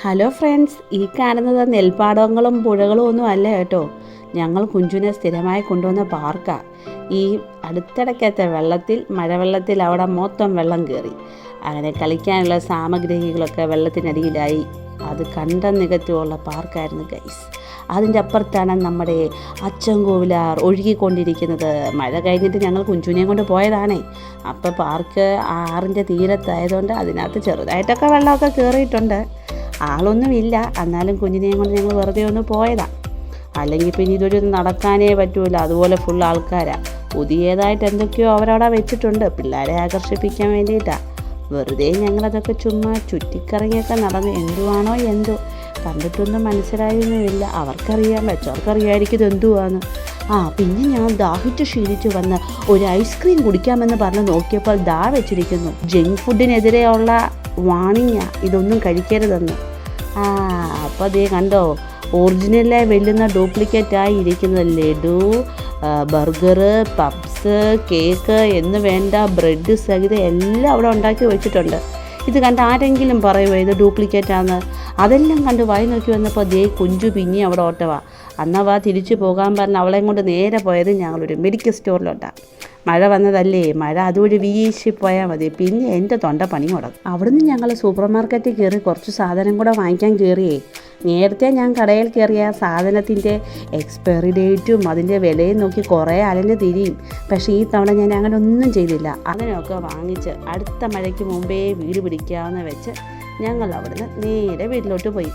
Hello friends ഈ കാണുന്നത് നെൽപ്പാടങ്ങളും പുഴകളും ഒന്നും അല്ല കേട്ടോ. ഞങ്ങൾ കുഞ്ചുവിനെ സ്ഥിരമായി കൊണ്ടുവന്ന പാർക്കാണ് ഈ അടുത്തിടയ്ക്കത്തെ വെള്ളത്തിൽ മഴവെള്ളത്തിൽ അവിടെ മൊത്തം വെള്ളം കയറി. അങ്ങനെ കളിക്കാനുള്ള സാമഗ്രികളൊക്കെ വെള്ളത്തിനടിയിലായി. അത് കണ്ട നികത്തുള്ള പാർക്കായിരുന്നു ഗൈസ് അതിന്റെ അപ്പുറത്താണ് നമ്മുടെ അച്ചൻകോവിലാർ ഒഴുകിക്കൊണ്ടിരിക്കുന്നത്. മഴ കഴിഞ്ഞിട്ട് ഞങ്ങൾ കുഞ്ചുനെയും കൊണ്ട് പോയതാണേ. അപ്പോൾ പാർക്ക് ആറിന്റെ തീരത്തായതുകൊണ്ട് അതിനകത്ത് ചെറുതായിട്ടൊക്കെ വെള്ളമൊക്കെ കയറിയിട്ടുണ്ട്. ആളൊന്നുമില്ല. എന്നാലും കുഞ്ഞിനെയും കൊണ്ട് ഞങ്ങൾ വെറുതെ ഒന്ന് പോയതാണ് അല്ലെങ്കിൽ പിന്നെ ഇതൊരു നടക്കാനേ പറ്റൂല. അതുപോലെ ഫുൾ ആൾക്കാരാണ് പുതിയതായിട്ട് എന്തൊക്കെയോ അവരവിടെ വെച്ചിട്ടുണ്ട്. പിള്ളേരെ ആകർഷിപ്പിക്കാൻ വേണ്ടിയിട്ടാണ് വെറുതെ ഞങ്ങളതൊക്കെ ചുമ്മാ ചുറ്റിക്കറങ്ങിയൊക്കെ നടന്ന് എന്തുവാണോ എന്തോ. കണ്ടിട്ടൊന്നും മനസ്സിലായൊന്നുമില്ല അവർക്കറിയാൻ വെച്ചവർക്കറിയായിരിക്കും ഇത് എന്തുവാന്ന് ആ പിന്നെ ഞാൻ ദാഹിച്ച് ക്ഷീണിച്ച് വന്ന് ഒരു ഐസ്ക്രീം കുടിക്കാമെന്ന് പറഞ്ഞ് നോക്കിയപ്പോൾ ദാ വെച്ചിരിക്കുന്നു. ജങ്ക് ഫുഡിനെതിരെയുള്ള വാണിങ്ങ ഇതൊന്നും കഴിക്കരുതെന്ന്. ആ അപ്പോൾ അതേ കണ്ടോ ഒറിജിനലായി വെല്ലുന്ന ഡ്യൂപ്ലിക്കേറ്റായി ഇരിക്കുന്ന ലഡു ബർഗർ പപ്സ് കേക്ക് എന്ന് വേണ്ട ബ്രെഡ് സഹിതം എല്ലാം അവിടെ ഉണ്ടാക്കി വെച്ചിട്ടുണ്ട്. ഇത് കണ്ട് ആരെങ്കിലും പറയുമോ ഇത് ഡ്യൂപ്ലിക്കേറ്റ് ആണ് അതെല്ലാം കണ്ട് വായി നോക്കി വന്നപ്പോൾ ദേ കുഞ്ചു പിന്നി അവിടെ ഓട്ടവാ. അന്നവാ തിരിച്ചു പോകാൻ പറഞ്ഞ് അവളെയും കൊണ്ട് നേരെ പോയത് ഞങ്ങളൊരു മെഡിക്കൽ സ്റ്റോറിലോട്ടാണ് മഴ വന്നതല്ലേ മഴ അതുവഴി വീശി പോയാൽ മതി. പിന്നെ എന്റെ തൊണ്ട പണി മുടങ്ങും അവിടുന്ന് ഞങ്ങൾ സൂപ്പർ മാർക്കറ്റിൽ കയറി കുറച്ച് സാധനം കൂടെ വാങ്ങിക്കാൻ കയറിയേ. നേരത്തെ ഞാൻ കടയിൽ കയറിയ സാധനത്തിന്റെ എക്സ്പയറി ഡേറ്റും അതിന്റെ വിലയും നോക്കി കുറേ അലഞ്ഞ് തിരിയും. പക്ഷേ ഈ തവണ ഞാൻ അങ്ങനെ ഒന്നും ചെയ്തില്ല. അങ്ങനെയൊക്കെ വാങ്ങിച്ച് അടുത്ത മഴയ്ക്ക് മുമ്പേ വീട് പിടിക്കാമെന്ന് വെച്ച് ഞങ്ങൾ അവിടുന്ന് നേരെ വീട്ടിലോട്ട് പോയി.